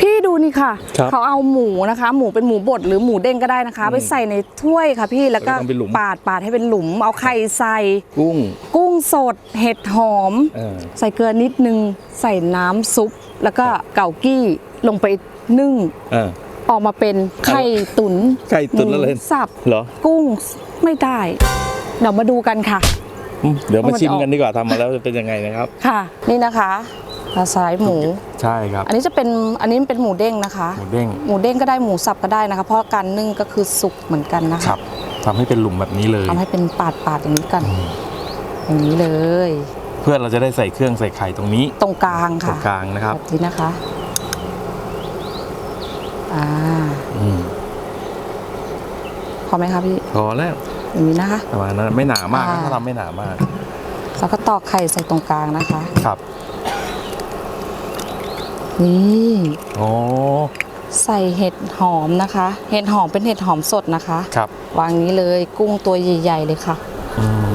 พี่ดูนี่ค่ะ ครับเขาเอาหมูนะคะ หมูเป็นหมูบดหรือหมูเด้งก็ได้นะคะ ไปใส่ในถ้วยค่ะพี่แล้วก็แล้วก็ทำเป็นหลุม ปาดปาดให้เป็นหลุม เอาไข่ใส่ กุ้ง กุ้งสด เห็ดหอม เออ ใส่เกลือนิดนึง ใส่น้ำซุป แล้วก็เกากี้ลงไปนึ่ง เออ ออกมาเป็นไข่ตุนไข่ตุ๋นแล้วเลยหมูสับเหรอ กุ้งไม่ได้ เดี๋ยวมาดูกันค่ะ อืมเดี๋ยวมาว่ามันชิมจะออกกันดีกว่าทำมาแล้วจะเป็นยังไงนะครับ ค่ะ นี่นะคะ กระสายหมู ใช่ครับ อันนี้จะเป็นอันนี้เป็นหมูเด้งนะคะ หมูเด้ง หมูเด้งก็ได้หมูสับก็ได้นะคะ เพราะการนึ่งก็คือสุกเหมือนกันนะคคะรับทำให้เป็นหลุมแบบนี้เลยทำให้เป็นปาดปาดๆอย่างนี้กัน อย่างนี้เลย เพื่อเราจะได้ใส่เครื่องใส่ไข่ตรงนี้ ตรงกลางตรค่ะงกลางนะครับแบบนี้นะคะอ่าอืมพอไหมคะพี่พอแล้วอย่างนี้นะคะประมาณนั้นไม่หนามากนะอ่าถ้าทำไม่หนามากแล้วก็ตอกไข่ใส่ตรงกลางนะคะ ครับ นี่โอ้ใส่เห็ดหอมนะคะ เห็ดหอมเป็นเห็ดหอมสดนะคะ ครับวางนี้เลยกุ้งตัวใหญ่ ๆ เลยค่ะอืม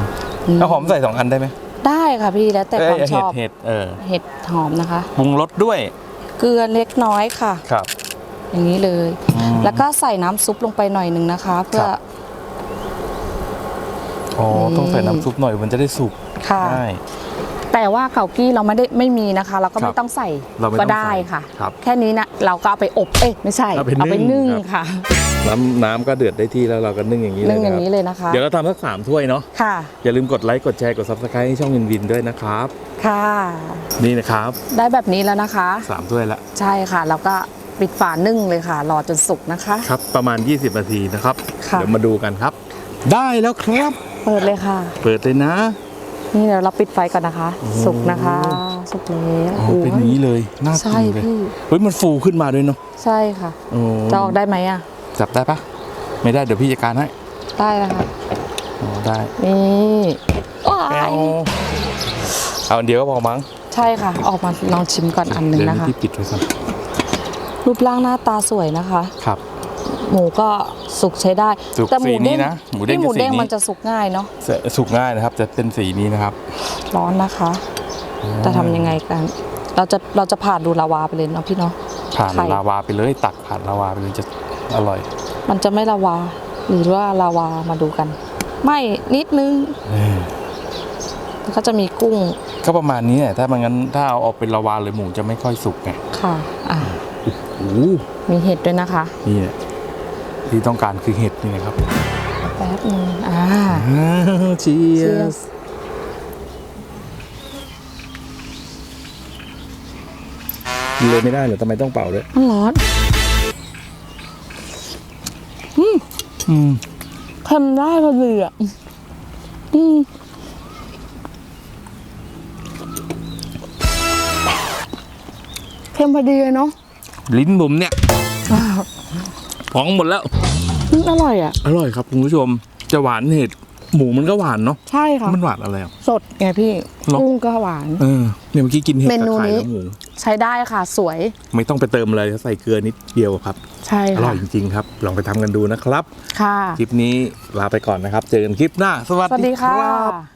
อืมเอาหอมใส่สองอันได้ไหมได้ค่ะพี่แล้วแต่ความเอ้ยชอบเห็ดเห็ดเออเห็ดหอมนะคะปรุงรสด้วย เกลือเล็กน้อยค่ะครับ อย่างนี้เลยอืมแล้วก็ใส่น้ำซุปลงไปหน่อยหนึ่งนะคะ เพื่อครับอ๋อนี่ต้องใส่น้ำซุปหน่อยมันจะได้สุกค่ะได้ แต่ว่าเกากี้เราไม่ได้ไม่มีนะคะ เราก็ครัไม่บต้องใส่เราไม่ก็ต้องได้ใส่ค่ะ ครับ แค่นี้นะเราก็เอาไปอบเอ๊ะไม่ใช่เอาไปนึ่งนึ่งครับ ค่ะ น้ำน้ำก็เดือดได้ที่แล้วเราก็นึ่งอย่างนี้เลยนึ่งอย่างนี้นะครับเลยนะคะ เดี๋ยวเราทำสักสามถ้วยเนาะค่ะ อย่าลืมกดไลค์กดแชร์กด subscribe ให้ช่องวินวินด้วยนะครับ ค่ะ นี่นะครับได้แบบนี้แล้วนะคะ สามถ้วยละใช่ค่ะ แล้วก็ปิดฝานึ่งเลยค่ะ รอจนสุกนะคะ ครับ ประมาณ 20 นาทีนะครับ ค่ะ เดี๋ยวมาดูกันครับ ได้แล้วครับ เปิดเลยค่ะ เปิดเลยนะ นี่เดี๋ยวเราปิดไฟก่อนนะคะ สุกนะคะ สุกแล้วอ๋อเป็นอย่างนี้เลยน่าใช่กินเลยพี่เฮ้ยมันฟูขึ้นมาด้วยเนาะใช่ค่ะโอ้จะออกได้ไหมอะจับได้ปะไม่ได้เดี๋ยวพี่จัดการให้ได้นะคะอ๋อได้นี่ว้าแก้ยวเอาอันเดียวก็พอมั้งใช่ค่ะ ออกมาลองชิมก่อนอันหนึ่งเดี๋ยวนะคะพี่ปิดไว้ก่อนรูปร่างหน้าตาสวยนะคะ ครับ หมูก็สุกใช้ได้ สุกแต่หมูสีนี้เด้งนะหมูเด้งที่หมูจะสีเด้งนี้ มันจะสุกง่ายเนาะสุกง่ายนะครับ จะเป็นสีนี้นะครับร้อนนะคะ จะทำยังไงกัน เราจะเราจะผ่านดูลาวาไปเลยเนาะพี่เนาะ ผ่านไข่ ลาวาไปเลย ตักผ่านลาวาไปเลยจะอร่อย มันจะไม่ลาวา หรือว่าลาวามาดูกัน ไม่นิดนึงเออแล้วก็จะมีกุ้งก็ประมาณนี้แหละถ้ามันงั้นถ้าเอาออกเป็นลาวาเลยหมูจะไม่ค่อยสุกไงค่ะ อะโอ้โหมีเห็ดด้วยนะคะ นี่แหละ ที่ต้องการคือเห็ดนี่นะครับแป๊บนึงอ่าเชีย Cheers กินเลยไม่ได้เหรอทำไมต้องเป่าด้วยมันร้อนอืมเค็มได้พอดีอะอืมเค็มพอดีเลยเนาะลิ้นผมเนี่ย พองหมดแล้ว อืมอร่อยอะ อร่อยครับคุณผู้ชม จะหวานเห็ดหมูมันก็หวานเนาะ ใช่ค่ะ มันหวานอะไรอะ สดไงพี่หรอ กุ้งก็หวาน เออเนี่ยเมื่อกี้กินเห็ดเมนูกับไข่นี้ แล้วหมู ใช้ได้ค่ะ สวย ไม่ต้องไปเติมอะไรใส่เกลือนิดเดียวครับ ใช่อร่อค่ะยจริง ๆ ครับ ลองไปทำกันดูนะครับ ค่ะ คลิปนี้ลาไปก่อนนะครับ เจอกันคลิปหน้า สวัสสวัสดีดีคค่ะ รับ